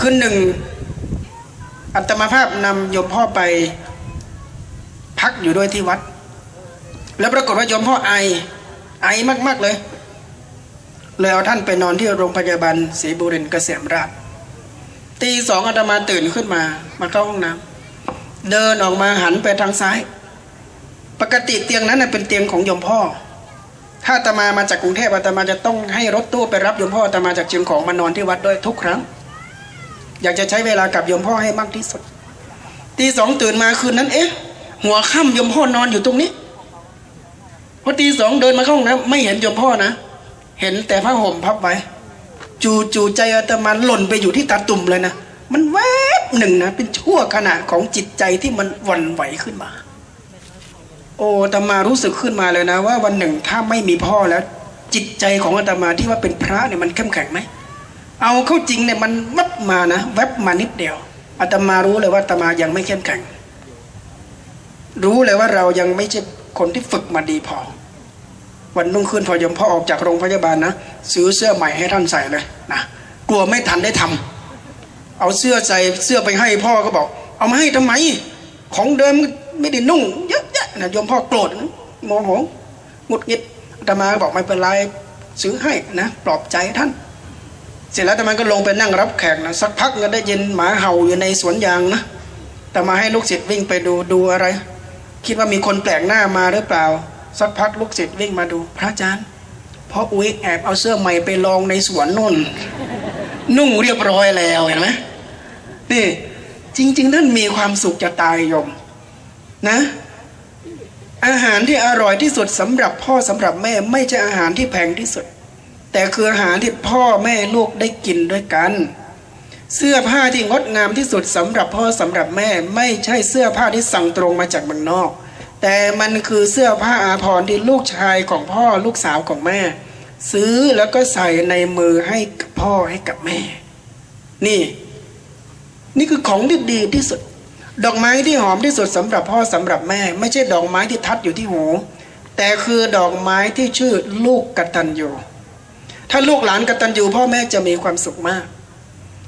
คืนหนึ่งอัตมาภาพนำโยมพ่อไปพักอยู่ด้วยที่วัด แล้วปรากฏว่าโยมพ่อไอไอมาก ๆเลย เลยเอาท่านไปนอนที่โรงพยาบาลศรีบุรินทร์เกษมราชตีสองอาตมาตื่นขึ้นมา มาเข้าห้องน้ำเดินออกมาหันไปทางซ้าย ปกติเตียงนั้นเป็นเตียงของโยมพ่อ ถ้าอาตมามาจากกรุงเทพอาตมาจะต้องให้รถตู้ไปรับโยมพ่ออาตมาจากเชียงของมานอนที่วัดด้วยทุกครั้ง อยากจะใช้เวลากับโยมพ่อให้มากที่สุดตีสองตื่นมาคืนนั้น เอ๊ะ หัวค่ำโยมพ่อนอนอยู่ตรงนี้พอตีสองเดินมาเข้าห้องน้ำไม่เห็นโยมพ่อนะเห็นแต่ผ้าห่มพับไว้ จูจูใจอาตมาหล่นไปอยู่ที่ตาตุ่มเลยนะมันแวบหนึ่งนะเป็นชั่วขณะของจิตใจที่มันวันไหวขึ้นมา โอ้อาตมารู้สึกขึ้นมาเลยนะ ว่าวันหนึ่งถ้าไม่มีพ่อแล้ว จิตใจของอาตมาที่ว่าเป็นพระเนี่ยมันเข้มแข็งไหม เอาเข้าจริงเนี่ยมันวับมานะแวบมานิดเดียวอาตมารู้เลยว่าอาตมายังไม่เข้มแข็ง รู้เลยว่าเรายังไม่ใช่คนที่ฝึกมาดีพอ วันนุ่งขึ้นพอยมพ่อออกจากโรงพยาบาลนะซื้อเสื้อใหม่ให้ท่านใส่เลยนะกลัวไม่ทันได้ทำเอาเสื้อใส่เสื้อไปให้พ่อก็บอก เอามาให้ทำไม ของเดิมไม่ได้นุ่งเยอะแยะนะยมพ่อโกรธโมโหหงุดหงิดอาตมาบอกไม่เป็นไรซื้อให้นะปลอบใจท่าน เสร็จแล้วอาตมาก็ลงไปนั่งรับแขกนะสักพักก็ได้ยินหมาเห่าอยู่ในสวนยางนะแต่มาให้ลูกศิษย์วิ่งไปดูดูอะไร คิดว่ามีคนแปลกหน้ามาหรือเปล่า สักพักลูกศิษย์วิ่งมาดู พระอาจารย์เพ่ออุ้ยแอบเอาเสื้อใหม่ไปลองในสวนนุ่น นุ่งเรียบร้อยแล้วเห็นไหมนี่จริง ๆ ท่านมีความสุขจะตายยมนะ อาหารที่อร่อยที่สุดสำหรับพ่อสำหรับแม่ ไม่ใช่อาหารที่แพงที่สุด แต่คืออาหารที่พ่อแม่ลูกได้กินด้วยกัน เสื้อผ้าที่งดงามที่สุดสำหรับพ่อสำหรับแม่ไม่ใช่เสื้อผ้าที่สั่งตรงมาจากเมืองนอก แต่มันคือเสื้อผ้าอาภรณ์ที่ลูกชายของพ่อลูกสาวของแม่ ซื้อแล้วก็ใส่ในมือให้กับพ่อให้กับแม่ นี่ นี่คือของที่ดีที่สุด ดอกไม้ที่หอมที่สุดสำหรับพ่อสำหรับแม่ ไม่ใช่ดอกไม้ที่ทัดอยู่ที่หู แต่คือดอกไม้ที่ชื่อลูกกตัญญู ถ้าลูกหลานกตัญญูพ่อแม่จะมีความสุขมาก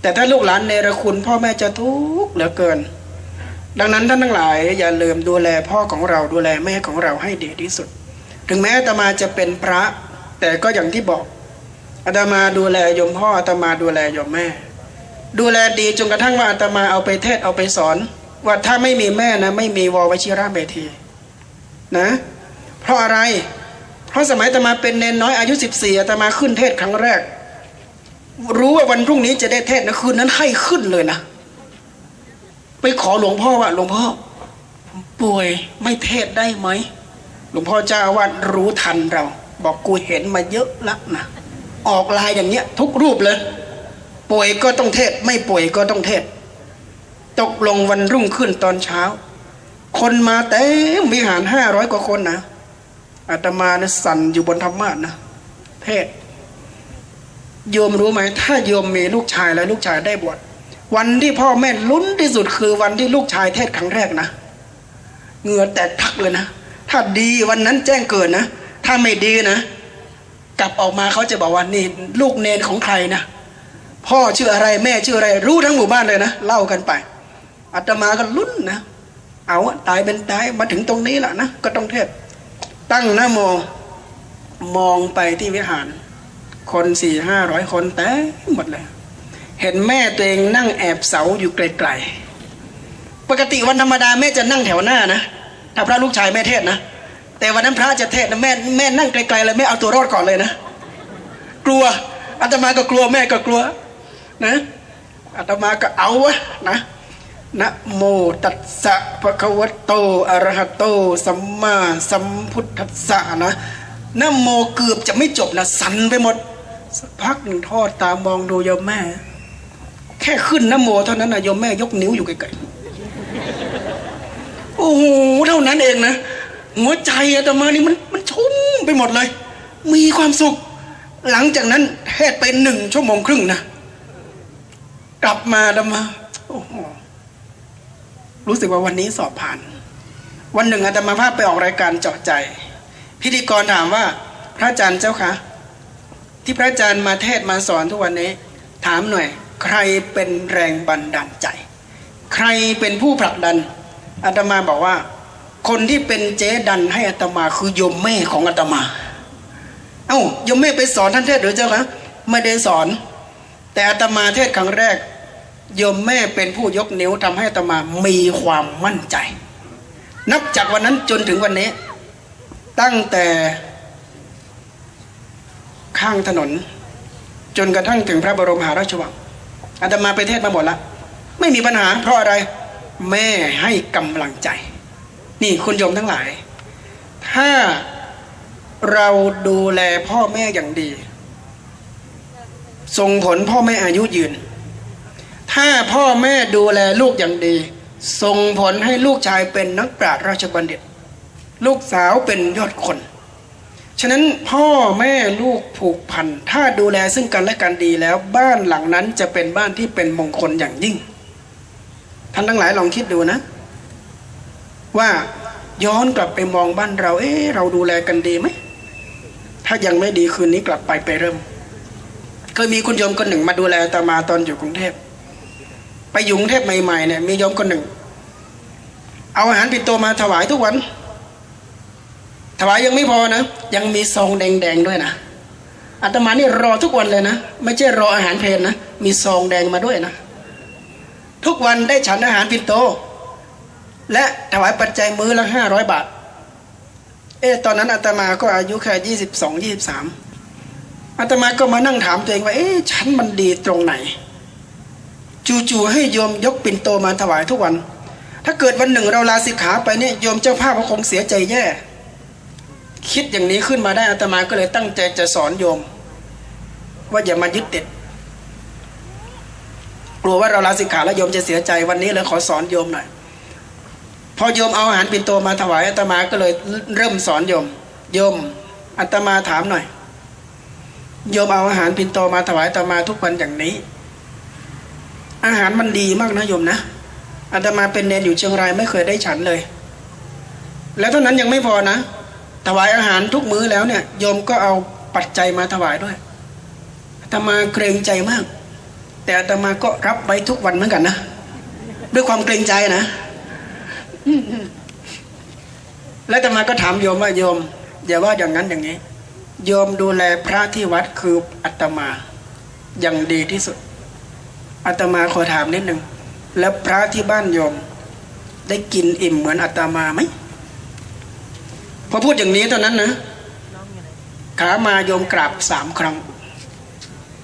แต่ถ้าลูกหลานเนรคุณพ่อแม่จะทุกข์เหลือเกิน ดังนั้นท่านทั้งหลายอย่าลืมดูแลพ่อของเราดูแลแม่ของเราให้ดีที่สุด ถึงแม้อาตมาจะเป็นพระ แต่ก็อย่างที่บอกอาตมาดูแลโยมพ่ออาตมาดูแลโยมแม่ ดูแลดีจนกระทั่งว่าอาตมาเอาไปเทศเอาไปสอน ว่าถ้าไม่มีแม่นะไม่มีววชิระเบทีนะ เพราะอะไร เพราะสมัยตมาเป็นเนนน้อยอายุ 14อาตมาขึ้นเทศครั้งแรก รู้ว่าวันพรุ่งนี้จะได้เทศนะคืนนั้นให้ขึ้นเลยนะ ไปขอหลวงพ่อว่าหลวงพ่อป่วยไม่เทศได้ไหมหลวงพ่อเจ้าอาวาดรู้ทันเรา บอกกูเห็นมาเยอะละนะออกลายอย่างเงี้ย ทุกรูปเลย ป่วยก็ต้องเทศ ไม่ป่วยก็ต้องเทศ ตกลงวันรุ่งขึ้นตอนเช้า คนมาเต็มวิหารห้าร้อยกว่าคนนะ อาตมาเนะสั่นอยู่บนธรรมาสนะเทศโยมรู้ไหมถ้าโยมมีลูกชายแล้วลูกชายได้บวชวันที่พ่อแม่ลุ้นที่สุดคือวันที่ลูกชายเทศครั้งแรกนะเหงื่อแตกทักเลยนะถ้าดีวันนั้นแจ้งเกิดนะถ้าไม่ดีนะกลับออกมาเขาจะบอกว่านี่ลูกเนนของใครนะพ่อชื่ออะไรแม่ชื่ออะไร รู้ทั้งหมู่บ้านเลยนะเล่ากันไปอาตมาก็ลุ้นนะ เอาตายเป็นตายมาถึงตรงนี้แหละนะก็ต้องเทศ ตั้งหน้ามมองไปที่วิหาร คนสี่ห้าร้อยคนแต่หมดเลย เห็นแม่ตัวเองนั่งแอบเสาอยู่ไกลๆปกติวันธรรมดาแม่จะนั่งแถวหน้านะถ้าพระลูกชายแม่เทศนะแต่วันนั้นพระจะเทศนะแม่แม่นั่งไกลๆเลยแม่เอาตัวรอดก่อนเลยนะ กลัวอาตมาก็กลัวแม่ก็กลัว นะอาตมาก็เอาวะนะ นะโมตัสสะภะคะวะโตอะระหะโต สัมมาสัมพุทธัสสะนะนะโมเกือบจะไม่จบนะสั่นไปหมดสักพักหนึ่งทอดตามองดูโยมแม่ แค่ขึ้นนะโมเท่านั้นนะโยมแม่ยกนิ้วอยู่ไกลๆโอ้โหเท่านั้นเองนะหัวใจอาตมานี่มันมันชุ่มไปหมดเลย มีความสุข หลังจากนั้นเทศไปหนึ่งชั่วโมงครึ่งนะกลับมาอาตมาโอ้โห รู้สึกว่าวันนี้สอบผ่าน วันหนึ่งอาตมาภาพไปออกรายการเจาะใจ พิธีกรถามว่าพระอาจารย์เจ้าคะที่พระอาจารย์มาเทศมาสอนทุกวันนี้ ถามหน่อย ใครเป็นแรงบันดาลใจ ใครเป็นผู้ผลักดันอาตมาบอกว่า คนที่เป็นเจ๊ดันให้อาตมาคือโยมแม่ของอาตมา เอ้าโยมแม่ไปสอนท่านเทศหรือเจ้าคะไม่ได้สอน แต่อาตมาเทศครั้งแรก โยมแม่เป็นผู้ยกนิ้วทำให้อตมามีความมั่นใจ นับจากวันนั้นจนถึงวันนี้ ตั้งแต่ข้างถนน จนกระทั่งถึงพระบรมมหาราชวังอาตมาไปเทศมาหมดละไม่มีปัญหา เพราะอะไรแม่ให้กำลังใจ นี่คุณโยมทั้งหลาย ถ้าเราดูแลพ่อแม่อย่างดี ส่งผลพ่อแม่อายุยืน ถ้าพ่อแม่ดูแลลูกอย่างดี ส่งผลให้ลูกชายเป็นนักปราชญ์ราชบัณฑิต ลูกสาวเป็นยอดคน ฉะนั้นพ่อแม่ลูกผูกพัน ถ้าดูแลซึ่งกันและกันดีแล้วบ้านหลังนั้นจะเป็นบ้านที่เป็นมงคลอย่างยิ่ง ท่านทั้งหลายลองคิดดูนะ ว่าย้อนกลับไปมองบ้านเรา เอ๊ะเราดูแลกันดีไหม ถ้ายังไม่ดีคืนนี้กลับไปไปเริ่ม เคยมีคุณโยมคนหนึ่งมาดูแลอาตมาตอนอยู่กรุงเทพ ไปอยู่กรุงเทพใหม่ๆเนี่ยมีโยมคนหนึ่ง เอาอาหารปิ่นโตมาถวายทุกวัน ถวายยังไม่พอนะ ยังมีซองแดงๆด้วยนะอาตมานี่รอทุกวันเลยนะ ไม่ใช่รออาหารเพลนนะ มีซองแดงมาด้วยนะ ทุกวันได้ฉันอาหารปิ่นโต และถวายปัจจัยมื้อละห้าร้อยบาท เอ๊ตอนนั้นอาตมาก็อายุแค่ยี่สิบสองยี่สิบสามอาตมาก็มานั่งถามตัวเองว่า เอ๊ะฉันมันดีตรงไหน จู่ๆให้โยมยกปิ่นโตมาถวายทุกวัน ถ้าเกิดวันหนึ่งเราลาสิกขาไปเนี่ยโยมเจ้าภาพก็คงเสียใจแย่ คิดอย่างนี้ขึ้นมาได้อาตมาก็เลยตั้งใจจะสอนโยม ว่าอย่ามายึดติดกลัวว่าเราลาสิกขาแล้วโยมจะเสียใจวันนี้เลยขอสอนโยมหน่อยพอโยมเอาอาหารปิ่นโตมาถวายอาตมาก็เลยเริ่มสอนโยม โยมอาตมาถามหน่อย โยมเอาอาหารปิ่นโตมาถวายอาตมาทุกวันอย่างนี้ อาหารมันดีมากนะโยมนะอาตมาเป็นเนรอยู่เชียงรายไม่เคยได้ฉันเลย แล้วเท่านั้นยังไม่พอนะ ถวายอาหารทุกมื้อแล้วเนี่ยโยมก็เอาปัจจัยมาถวายด้วยอาตมาเกรงใจมาก แต่อาตมาก็รับไว้ทุกวันเหมือนกันนะด้วยความเกรงใจนะ แล้วอาตมาก็ถามโยมว่าโยมอย่าว่าอย่างนั้นอย่างนี้ โยมดูแลพระที่วัดคืออาตมาอย่างดีที่สุด อาตมาขอถามนิดหนึ่งแล้วพระที่บ้านโยม ได้กินอิ่มเหมือนอาตมาไหมพอพูดอย่างนี้เท่านั้นนะขามาโยมกราบสามครั้ง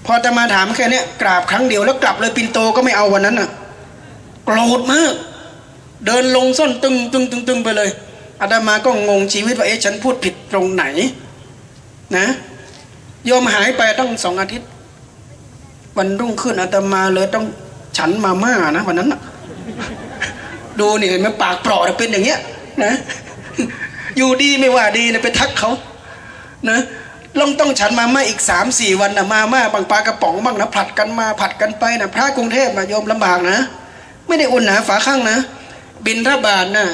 พออาตมาถามแค่นี้กราบครั้งเดียวแล้วกลับเลยปินโตก็ไม่เอาวันนั้นน่ะโกรธมาก เดินลงส้นตึงตึงตึงตึงไปเลยอาตมาก็งงชีวิตว่าเอ๊ะฉันพูดผิดตรงไหน นะโยมหายไปตั้งสองอาทิตย์ วันรุ่งขึ้นอาตมาเลยต้องฉันมาม่านะวันนั้นนะดูนี่เห็นไหมปากเปราะเป็นอย่างเงี้ย นะ อยู่ดีไม่ว่าดีนะไปทักเขานะลองต้องฉันมาม่าอีกสามสี่วันนะมาม่าบางปลากระป๋องบ้างนะผัดกันมาผัดกันไปนะพระกรุงเทพนะโยมลำบากนะ ไม่ได้อุ่นหนาฝาข้างนะ บินทบาทนะ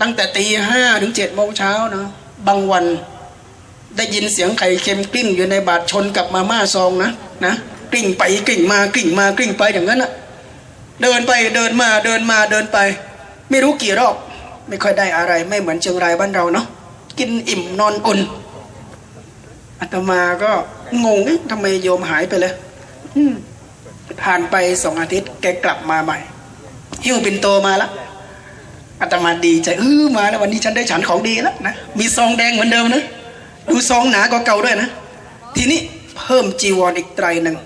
ตั้งแต่ตีห้าถึงเจ็ดโมงเช้านะบางวันได้ยินเสียงไข่เค็มกลิ้งอยู่ในบาทชนกับมาม่าซองนะนะ กลิ้งไปกลิ้งมากลิ้งมากลิ้งไปอย่างนั้นนะเดินไปเดินมาเดินมาเดินไป ไม่รู้กี่รอบไม่ค่อยได้อะไร ไม่เหมือนเชียงรายบ้านเราเนาะกินอิ่มนอนอุ่นอาตมาก็งงเอ๊ะทำไมโยมหายไปเลยผ่านไปสองอาทิตย์แกกลับมาใหม่ หิ้วเปินโตมาล้วอาตมาดีใจเออมาแล้ววันนี้ฉันได้ฉันของดีแล้วนะมีซองแดงเหมือนเดิมนะดูซองหนากว่าเก่าด้วยนะทีนี้ เพิ่มจีวรอีกไตรหนึ่ง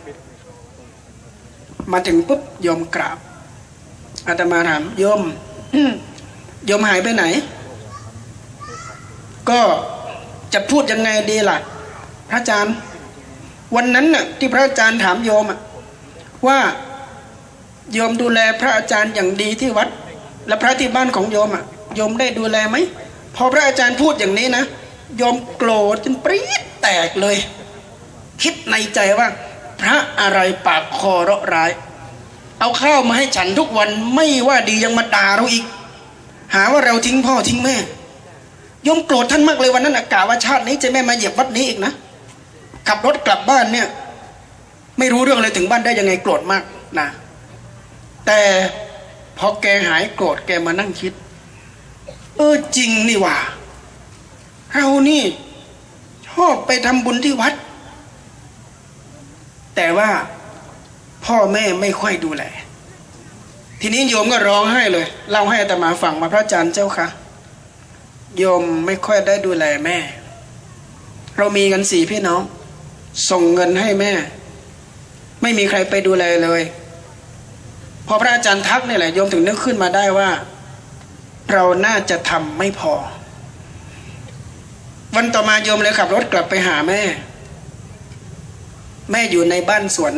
มาถึงปุ๊บโยมกราบอาตมาถามโยมโยมหายไปไหน ก็จะพูดยังไงดีล่ะ พระอาจารย์ วันนั้นน่ะ ที่พระอาจารย์ถามโยมอะว่าโยมดูแลพระอาจารย์อย่างดีที่วัด และพระที่บ้านของโยมอะโยมได้ดูแลไหมพอพระอาจารย์พูดอย่างนี้นะโยมโกรธจนปรี๊ดแตกเลย คิดในใจว่า พระอะไรปากคอเราะร้าย เอาข้าวมาให้ฉันทุกวันไม่ว่าดียังมาด่าเราอีก หาว่าเราทิ้งพ่อทิ้งแม่ยมโกรธท่านมากเลยวันนั้นอากาศว่าชาตินี้จะไม่มาเหยียบวัดนี้อีกนะขับรถกลับบ้านเนี่ยไม่รู้เรื่องเลยถึงบ้านได้ยังไงโกรธมากนะแต่พอแกหายโกรธแกมานั่งคิด เออจริงนี่ว่าเรานี่ชอบไปทำบุญที่วัด แต่ว่าพ่อแม่ไม่ค่อยดูแล ทีนี้โยมก็ร้องไห้เลยเล่าให้อาตมาฟังมาพระอาจารย์เจ้าค่ะ โยมไม่ค่อยได้ดูแลแม่ เรามีกันสี่พี่น้อง ส่งเงินให้แม่ ไม่มีใครไปดูแลเลย พอพระอาจารย์ทักนี่แหละโยมถึงนึกขึ้นมาได้ว่า เราน่าจะทำไม่พอ วันต่อมาโยมเลยขับรถกลับไปหาแม่ แม่อยู่ในบ้านสวน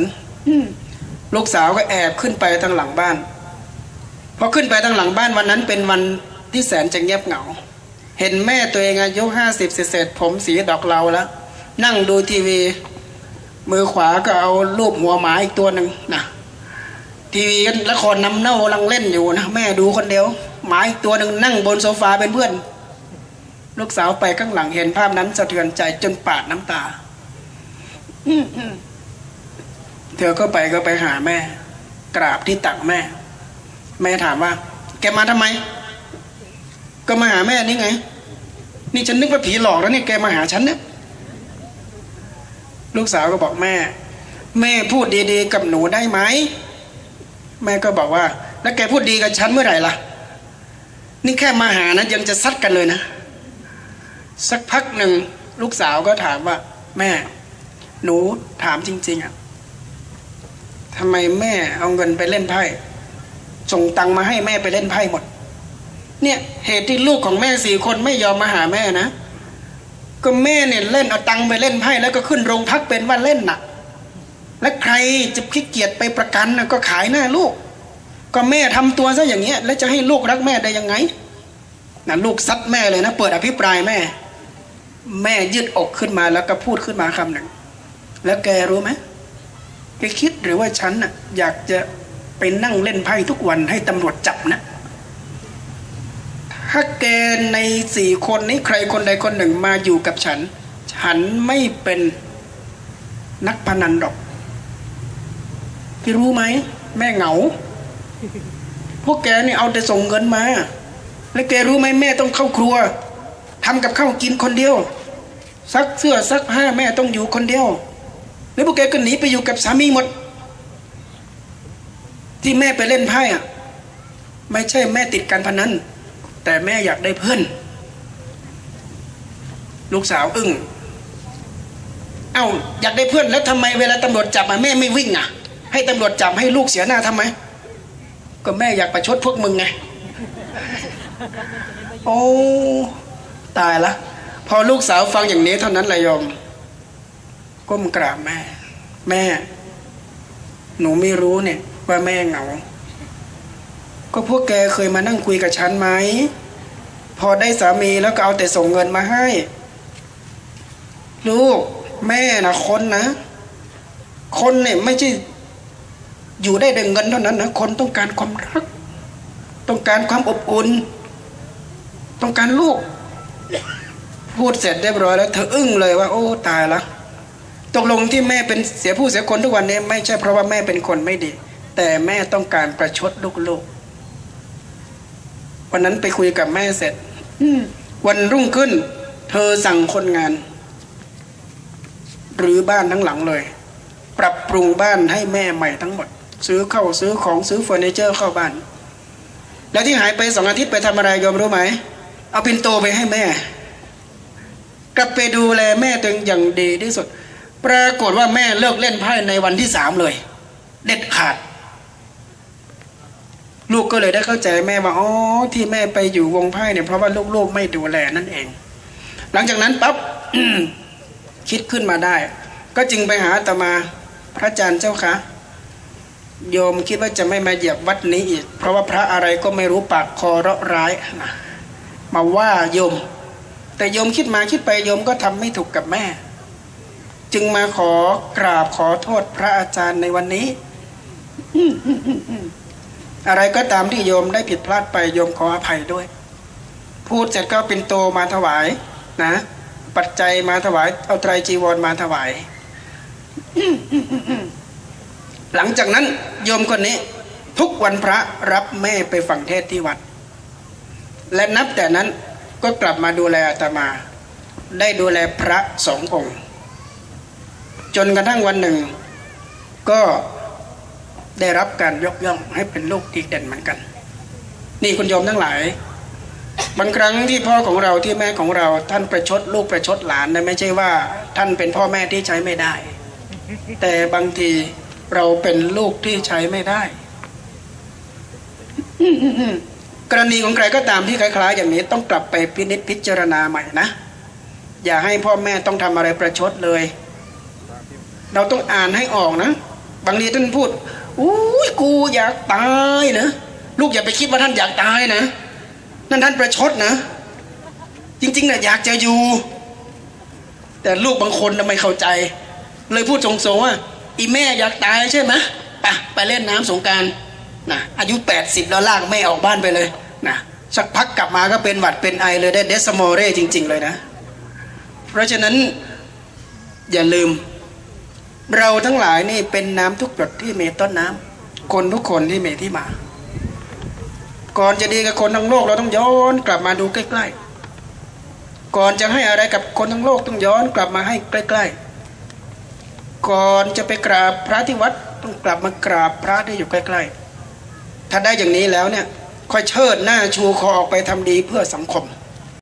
ลูกสาวก็แอบขึ้นไปทางหลังบ้านพอขึ้นไปทางหลังบ้านวันนั้นเป็นวันที่แสนจะเงียบเหงา เห็นแม่ตัวเองอายุห้าสิบเศษๆผมสีดอกเหลาแล้วนั่งดูทีวี มือขวาก็เอารูปหัวหมาอีกตัวหนึ่งนะทีวีก็ละครน้ำเน่ากำลังเล่นอยู่นะแม่ดูคนเดียวหมาอีกตัวหนึ่งนั่งบนโซฟาเป็นเพื่อน ลูกสาวไปข้างหลังเห็นภาพนั้นสะเทือนใจจนปาดน้ำตา เธอก็ไปก็ไปหาแม่ กราบที่ตักแม่ แม่ถามว่า แกมาทำไม ก็มาหาแม่นี่ไง นี่ฉันนึกว่าผีหลอกแล้วนี่แกมาหาฉันเนี่ยลูกสาวก็บอกแม่ แม่พูดดีๆกับหนูได้ไหมแม่ก็บอกว่า แล้วแกพูดดีกับฉันเมื่อไหร่ล่ะ นี่แค่มาหานะยังจะซัดกันเลยนะ สักพักหนึ่งลูกสาวก็ถามว่า แม่ หนูถามจริง ๆอะทำไมแม่เอาเงินไปเล่นไพ่ส่งตังมาให้แม่ไปเล่นไพ่หมด เนี่ยเหตุที่ลูกของแม่สี่คนไม่ยอมมาหาแม่นะก็แม่เนี่ยเล่นเอาตังไปเล่นไพ่แล้วก็ขึ้นโรงพักเป็นว่าเล่นน่ะและใครจะขี้เกียจไปประกันก็ขายหน้าลูก ก็แม่ทำตัวซะอย่างเงี้ย แล้วจะให้ลูกรักแม่ได้ยังไงนะลูกซัดแม่เลยนะ เปิดอภิปรายแม่ แม่ยืดอกขึ้นมาแล้วก็พูดขึ้นมาคำหนึ่ง แล้วแกรู้ไหมแกคิดหรือว่าฉันน่ะอยากจะไปนั่งเล่นไพ่ทุกวันให้ตำรวจจับนะถ้าแกในสี่คนนี้ใครคนใดคนหนึ่งมาอยู่กับฉัน ฉันไม่เป็นนักพนันหรอกพี่รู้ไหม แม่เหงา พวกแกนี่เอาแต่ส่งเงินมา แล้วแกรู้ไหมแม่ต้องเข้าครัวทำกับข้าวกินคนเดียว ซักเสื้อซักผ้าแม่ต้องอยู่คนเดียว แล้วพวกแกก็หนีไปอยู่กับสามีหมด ที่แม่ไปเล่นไพ่อะไม่ใช่แม่ติดการพนันแต่แม่อยากได้เพื่อน ลูกสาวอึ้งเอ้าอยากได้เพื่อนแล้วทำไมเวลาตำรวจจับมาแม่ไม่วิ่งอะ ให้ตำรวจจับให้ลูกเสียหน้าทำไม ก็แม่อยากประชดพวกมึงไงโอ้ตายละ พอลูกสาวฟังอย่างนี้เท่านั้นแหละโยม ก้มกราบแม่ แม่ หนูไม่รู้เนี่ย ว่าแม่เหงา ก็พวกแกเคยมานั่งคุยกับฉันไหม พอได้สามีแล้วก็เอาแต่ส่งเงินมาให้ ลูก แม่นะคนนะ คนเนี่ยไม่ใช่อยู่ได้แต่เงินเท่านั้นนะคนต้องการความรัก ต้องการความอบอุ่น ต้องการลูก พูดเสร็จเรียบร้อยแล้ว เธออึ้งเลยว่า โอ้ตายละ ตกลงที่แม่เป็นเสียผู้เสียคนทุกวันนี้ ไม่ใช่เพราะว่าแม่เป็นคนไม่ดี แต่แม่ต้องการประชดลูกๆวันนั้นไปคุยกับแม่เสร็จวันรุ่งขึ้น เธอสั่งคนงานหรือบ้านทั้งหลังเลย ปรับปรุงบ้านให้แม่ใหม่ทั้งหมด ซื้อเข้าซื้อของซื้อเฟอร์นิเจอร์เข้าบ้าน แล้วที่หายไปสองอาทิตย์ไปทำอะไรยอมรู้ไหม เอาปินโตไปให้แม่ กลับไปดูแลแม่ตัวเองอย่างดีที่สุด ปรากฏว่าแม่เลิกเล่นไพ่ในวันที่สามเลย เด็ดขาด ลูกก็เลยได้เข้าใจแม่ว่าอ๋อที่แม่ไปอยู่วงไพ่เนี่ยเพราะว่าลูกๆไม่ดูแลนั่นเอง หลังจากนั้นปั๊บคิดขึ้นมาได้ ก็จึงไปหาตมาพระอาจารย์เจ้าคะโยมคิดว่าจะไม่มาเหยียบวัดนี้อีก เพราะว่าพระอะไรก็ไม่รู้ปากคอเราะร้ายมาว่าโยม แต่โยมคิดมาคิดไปโยมก็ทำไม่ถูกกับแม่ จึงมาขอกราบขอโทษพระอาจารย์ในวันนี้ อะไรก็ตามที่โยมได้ผิดพลาดไปโยมขออภัยด้วย พูดเสร็จก็เป็นโตมาถวายนะ ปัจจัยมาถวาย เอาไตรจีวรมาถวาย หลังจากนั้นโยมคนนี้ ทุกวันพระรับแม่ไปฟังเทศที่วัด และนับแต่นั้นก็กลับมาดูแลอาตมา ได้ดูแลพระสององค์ จนกระทั่งวันหนึ่ง ก็ได้รับการยกย่องให้เป็นลูกดีเด่นเหมือนกัน นี่คุณโยมทั้งหลาย บางครั้งที่พ่อของเราที่แม่ของเราท่านประชดลูกประชดหลานนะไม่ใช่ว่าท่านเป็นพ่อแม่ที่ใช้ไม่ได้ แต่บางทีเราเป็นลูกที่ใช้ไม่ได้ กรณีของใครก็ตามที่คล้ายๆ อย่างนี้ต้องกลับไปพินิจพิจารณาใหม่นะ อย่าให้พ่อแม่ต้องทำอะไรประชดเลย เราต้องอ่านให้ออกนะ บางทีท่านพูดอุ้ยกูอยากตายนะลูกอย่าไปคิดว่าท่านอยากตายนะ นั่นท่านประชดนะ จริงๆนะอยากจะอยู่ แต่ลูกบางคนน่ะไม่เข้าใจ เลยพูดทรงๆว่า อีแม่อยากตายใช่ไหมไปไปเล่นน้ำสงการนะอายุ 80 แล้วลากแม่ออกบ้านไปเลยนะสักพักกลับมาก็เป็นหวัดเป็นไอเลยได้เดสโมเร่จริง ๆ เลยนะ เพราะฉะนั้นอย่าลืม เราทั้งหลายนี่เป็นน้ำทุกหยดที่เมต้นน้ำคนทุกคนที่เมที่มา ก่อนจะดีกับคนทั้งโลกเราต้องย้อนกลับมาดูใกล้ ๆ ก่อนจะให้อะไรกับคนทั้งโลกต้องย้อนกลับมาให้ใกล้ ๆ ก่อนจะไปกราบพระที่วัดต้องกลับมากราบพระที่อยู่ใกล้ ๆ ถ้าได้อย่างนี้แล้วเนี่ยค่อยเชิดหน้าชูคอออกไปทำดีเพื่อสังคม